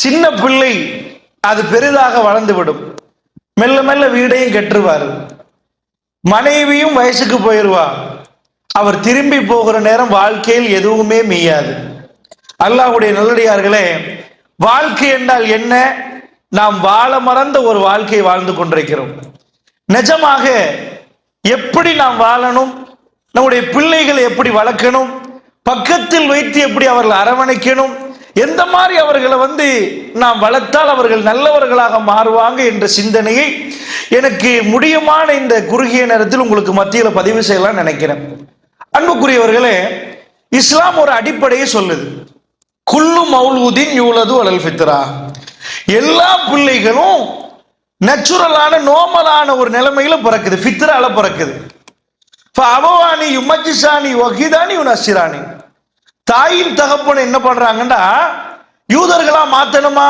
சின்ன பிள்ளை அது பெரிதாக வளர்ந்துவிடும். மெல்ல மெல்ல வீடையும் கெட்டுருவார். மனைவியும் வயசுக்கு போயிடுவா அவர் திரும்பி போகிற நேரம் வாழ்க்கையில் எதுவுமே மெய்யாது. அல்லாஹுடைய நல்லடியார்களே வாழ்க்கை என்றால் என்ன? நாம் வாழ மறந்த ஒரு வாழ்க்கையை வாழ்ந்து கொண்டிருக்கிறோம். நிஜமாக எப்படி நாம் வாழணும்? நம்முடைய பிள்ளைகளை எப்படி வளர்க்கணும்? பக்கத்தில் வைத்து எப்படி அவர்களை அரவணைக்கணும்? எந்த மாதிரி அவர்களை வந்து நாம் வளர்த்தால் அவர்கள் நல்லவர்களாக மாறுவாங்க என்ற சிந்தனையை எனக்கு முடியுமான இந்த குறுகிய நேரத்தில் உங்களுக்கு மத்தியில் பதிவு செய்யலாம் நினைக்கிறேன். அன்புக்குரியவர்களே இஸ்லாம் ஒரு அடிப்படையை சொல்லுது. குல்லு மௌலூதின் யூலது அலல் ஃபித்ரா. எல்லா பிள்ளைகளும் நேச்சுரலான நோமலான ஒரு நிலைமையில பிறக்குது. ஃபித்ரால பிறக்குது. அவவானி யுமஜிசானி வகிதானி உனசிரானி தாயின் தகப்பன் என்ன பண்றாங்கன்னா யூதர்களா மாத்தணுமா?